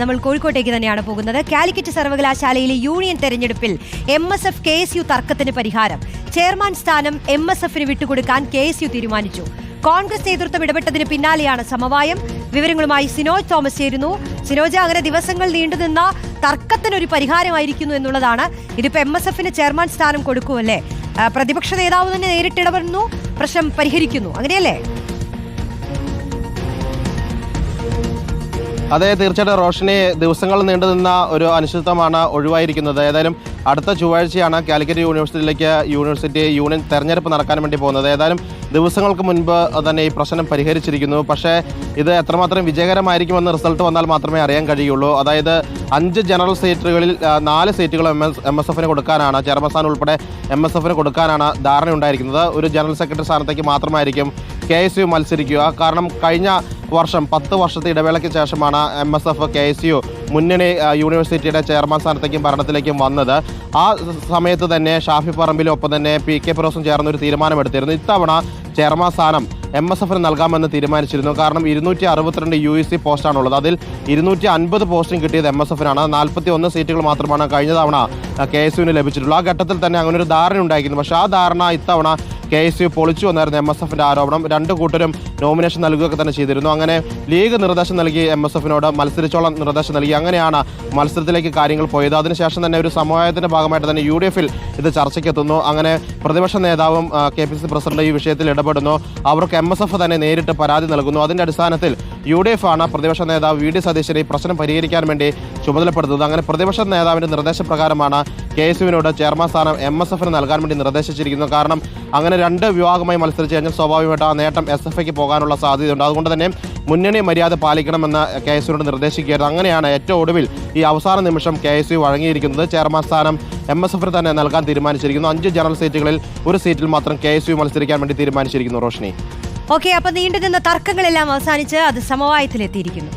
നമ്മൾ കോഴിക്കോട്ടേക്ക് തന്നെയാണ് പോകുന്നത്. കാലിക്കറ്റ് സർവകലാശാലയിലെ യൂണിയൻ തെരഞ്ഞെടുപ്പിൽ M S F K S U തർക്കത്തിന് പരിഹാരം. ചെയർമാൻ സ്ഥാനം എം എസ് എഫിന് വിട്ടുകൊടുക്കാൻ കെ എസ് യു തീരുമാനിച്ചു. കോൺഗ്രസ് നേതൃത്വം ഇടപെട്ടതിന് പിന്നാലെയാണ് സമവായം. വിവരങ്ങളുമായി സിനോജ് തോമസ് ചേരുന്നു. സിനോജ് അങ്ങനെ ദിവസങ്ങൾ നീണ്ടുനിന്ന തർക്കത്തിനൊരു പരിഹാരമായിരിക്കുന്നു എന്നുള്ളതാണ്. ഇതിപ്പോ എം എസ് എഫിന് ചെയർമാൻ സ്ഥാനം കൊടുക്കുമല്ലേ? പ്രതിപക്ഷ നേതാവ് തന്നെ നേരിട്ട് ഇടപെടുന്നു പ്രശ്നം പരിഹരിക്കുന്നു. അങ്ങനെയല്ലേ? അതെ തീർച്ചയായിട്ടും റോഷനി ദിവസങ്ങൾ നീണ്ടുനിന്ന ഒരു അനിശ്ചിതമാണ് ഒഴിവായിരിക്കുന്നത്. ഏതായാലും അടുത്ത ചൊവ്വാഴ്ചയാണ് കാലിക്കറ്റ് യൂണിവേഴ്സിറ്റിയിലേക്ക് യൂണിവേഴ്സിറ്റി യൂണിയൻ തെരഞ്ഞെടുപ്പ് നടക്കാൻ വേണ്ടി പോകുന്നത്. ഏതായാലും ദിവസങ്ങൾക്ക് മുൻപ് തന്നെ ഈ പ്രശ്നം പരിഹരിച്ചിരിക്കുന്നു. പക്ഷേ ഇത് എത്രമാത്രം വിജയകരമായിരിക്കുമെന്ന് റിസൾട്ട് വന്നാൽ മാത്രമേ അറിയാൻ കഴിയുള്ളൂ. അതായത് അഞ്ച് ജനറൽ സീറ്റുകളിൽ നാല് സീറ്റുകൾ എം എസ് എം എസ് എഫിന് കൊടുക്കാനാണ് ചെയർമാൻ ഉൾപ്പെടെ എം എസ് എഫിന് കൊടുക്കാനാണ് ധാരണയുണ്ടായിരിക്കുന്നത്. ഒരു ജനറൽ സെക്രട്ടറി സ്ഥാനത്തേക്ക് മാത്രമായിരിക്കും കെ എസ് യു മത്സരിക്കുക. കാരണം കഴിഞ്ഞ വർഷം പത്ത് വർഷത്തെ ഇടവേളയ്ക്ക് ശേഷമാണ് M S F K S U മുന്നണി യൂണിവേഴ്സിറ്റിയുടെ ചെയർമാൻ സ്ഥാനത്തേക്കും ഭരണത്തിലേക്കും വന്നത്. ആ സമയത്ത് തന്നെ ഷാഫി പറമ്പിലും ഒപ്പം തന്നെ പി കെ ഫിറോസും ചേർന്ന് ഒരു തീരുമാനമെടുത്തിരുന്നു. ഇത്തവണ ചെയർമാൻ സ്ഥാനം എം എസ് എഫിന് നൽകാമെന്ന് തീരുമാനിച്ചിരുന്നു. കാരണം ഇരുന്നൂറ്റി അറുപത്തിരണ്ട് യു എസ് സി പോസ്റ്റാണുള്ളത്. അതിൽ ഇരുന്നൂറ്റി അൻപത് പോസ്റ്റും കിട്ടിയത് എം എസ് എഫിനാണ് നാൽപ്പത്തി ഒന്ന് സീറ്റുകൾ മാത്രമാണ് കഴിഞ്ഞ തവണ കെ എസ് യുവിന് ലഭിച്ചിട്ടുള്ളത് ആ ഘട്ടത്തിൽ തന്നെ അങ്ങനെ ഒരു ധാരണ ഉണ്ടായിരുന്നു പക്ഷേ ആ ധാരണ ഇത്തവണ കെ എസ് യു പൊളിച്ചു വന്നായിരുന്നു എം എസ് എഫിന്റെ ആരോപണം. രണ്ട് കൂട്ടരും നോമിനേഷൻ നൽകുകയൊക്കെ തന്നെ ചെയ്തിരുന്നു. അങ്ങനെ ലീഗ് നിർദ്ദേശം നൽകി എം എസ് എഫിനോട് മത്സരിച്ചോളം നിർദ്ദേശം നൽകി. അങ്ങനെയാണ് മത്സരത്തിലേക്ക് കാര്യങ്ങൾ പോയത്. അതിനുശേഷം തന്നെ ഒരു സമവായത്തിന്റെ ഭാഗമായിട്ട് തന്നെ യു ഡി എഫിൽ ഇത് ചർച്ചയ്ക്കെത്തുന്നു. അങ്ങനെ പ്രതിപക്ഷ നേതാവും കെ പി സി പ്രസിഡന്റ് ഈ വിഷയത്തിൽ ഇടപെടുന്നു. അവർക്ക് എം എസ് എഫ് തന്നെ നേരിട്ട് പരാതി നൽകുന്നു. അതിന്റെ അടിസ്ഥാനത്തിൽ യു ഡി എഫ് ആണ് പ്രതിപക്ഷ നേതാവ് വി ഡി സതീശനെ പ്രശ്നം പരിഹരിക്കാൻ വേണ്ടി ചുമതലപ്പെടുത്തുന്നത്. അങ്ങനെ പ്രതിപക്ഷ നേതാവിന്റെ നിർദ്ദേശപ്രകാരമാണ് കെ എസ് യുവിനോട് ചെയർമാൻ സ്ഥാനം എം എസ് എഫിന് നൽകാൻ വേണ്ടി നിർദ്ദേശിച്ചിരിക്കുന്നത്. കാരണം അങ്ങനെ രണ്ട് വിഭാഗമായി മത്സരിച്ച് കഴിഞ്ഞാൽ സ്വാഭാവികമായിട്ട് ആ നേട്ടം എസ് എഫ് ഐക്ക് പോകാനുള്ള സാധ്യതയുണ്ട്. അതുകൊണ്ട് തന്നെ മുന്നണി മര്യാദ പാലിക്കണമെന്ന് കെ എസ് യുവിനോട് നിർദ്ദേശിക്കുകയായിരുന്നു. അങ്ങനെയാണ് ഏറ്റവും ഒടുവിൽ ഈ അവസാന നിമിഷം കെ എസ് യു വഴങ്ങിയിരിക്കുന്നത്. ചെയർമാൻ സ്ഥാനം എം എസ് എഫിന് തന്നെ നൽകാൻ തീരുമാനിച്ചിരിക്കുന്നു. അഞ്ച് ജനറൽ സീറ്റുകളിൽ ഒരു സീറ്റിൽ മാത്രം കെ എസ് യു മത്സരിക്കാൻ വേണ്ടി തീരുമാനിച്ചിരിക്കുന്നു. റോഷ്നി. ഓക്കെ അപ്പൊ നീണ്ടുനിന്ന തർക്കങ്ങളെല്ലാം അവസാനിച്ച് അത് സമവായത്തിലെത്തിയിരിക്കുന്നു.